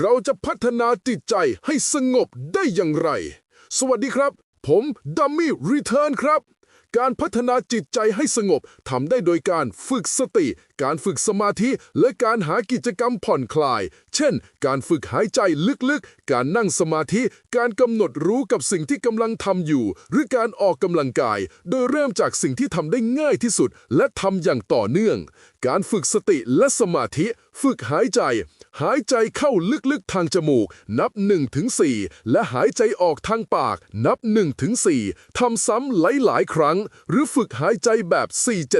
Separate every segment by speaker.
Speaker 1: เราจะพัฒนาจิตใจให้สงบได้อย่างไร สวัสดีครับ ผมดัมมี่รีเทิร์นครับ การพัฒนาจิตใจให้สงบทำได้โดยการฝึกสติ การฝึกสมาธิ และการหากิจกรรมผ่อนคลาย เช่น การฝึกหายใจลึกๆ การนั่งสมาธิ การกำหนดรู้กับสิ่งที่กำลังทำอยู่ หรือการออกกำลังกาย โดยเริ่มจากสิ่งที่ทำได้ง่ายที่สุด และทำอย่างต่อเนื่อง การฝึกสติและสมาธิ ฝึกหายใจ หายใจเข้าลึกๆทางจมูก นับ1-4และหายใจออกทางปาก นับ1-4ทำซ้ำหลายๆ ครั้ง หรือฝึกหายใจแบบ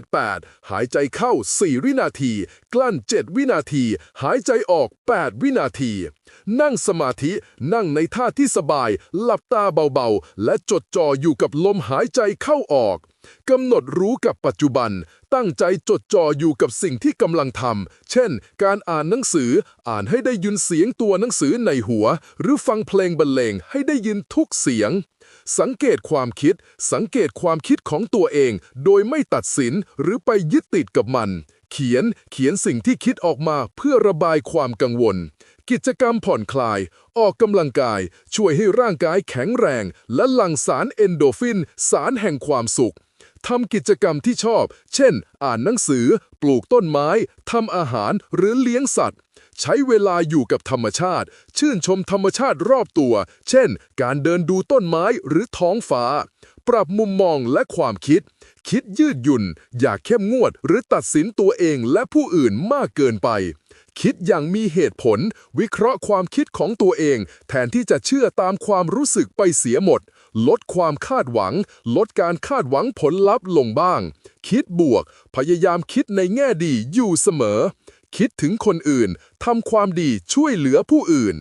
Speaker 1: 4-7-8 หายใจเข้า 4 วินาที กลั้น 7 วินาที หายใจออก 8 วินาที นั่งสมาธิ นั่งในท่าที่สบาย หลับตาเบาๆ และจดจ่ออยู่กับลมหายใจเข้าออก กำหนดรู้กับปัจจุบัน ตั้งใจจดจ่ออยู่กับสิ่งที่กำลังทำ เช่น การอ่านหนังสือ อ่านให้ได้ยินเสียงตัวหนังสือในหัว หรือฟังเพลงบรรเลงให้ได้ยินทุกเสียง สังเกตความคิด สังเกตความคิดของตัวเอง โดยไม่ตัดสินหรือไปยึดติดกับมัน เขียน เขียนสิ่งที่คิดออกมาเพื่อระบายความกังวลกิจกรรมผ่อนคลาย ออกกำลังกาย ช่วยให้ร่างกายแข็งแรง และหลั่งสารเอนโดฟิน สารแห่งความสุข ทำกิจกรรมที่ชอบ เช่น อ่านหนังสือ ปลูกต้นไม้ทำอาหารหรือเลี้ยงสัตว์ ใช้เวลาอยู่กับธรรมชาติ ชื่นชมธรรมชาติรอบตัว เช่น การเดินดูต้นไม้หรือท้องฟ้า ปรับมุมมองและความคิด คิดยืดหยุ่น อย่าเข้มงวด หรือตัดสินตัวเองและผู้อื่นมากเกินไป คิดอย่างมีเหตุผล วิเคราะห์ความคิดของตัวเอง แทนที่จะเชื่อตามความรู้สึกไปเสียหมด ลดความคาดหวัง ลดการคาดหวังผลลัพธ์ลงบ้าง คิดบวก พยายามคิดในแง่ดีอยู่เสมอ คิดถึงคนอื่นทำความดีช่วยเหลือผู้อื่น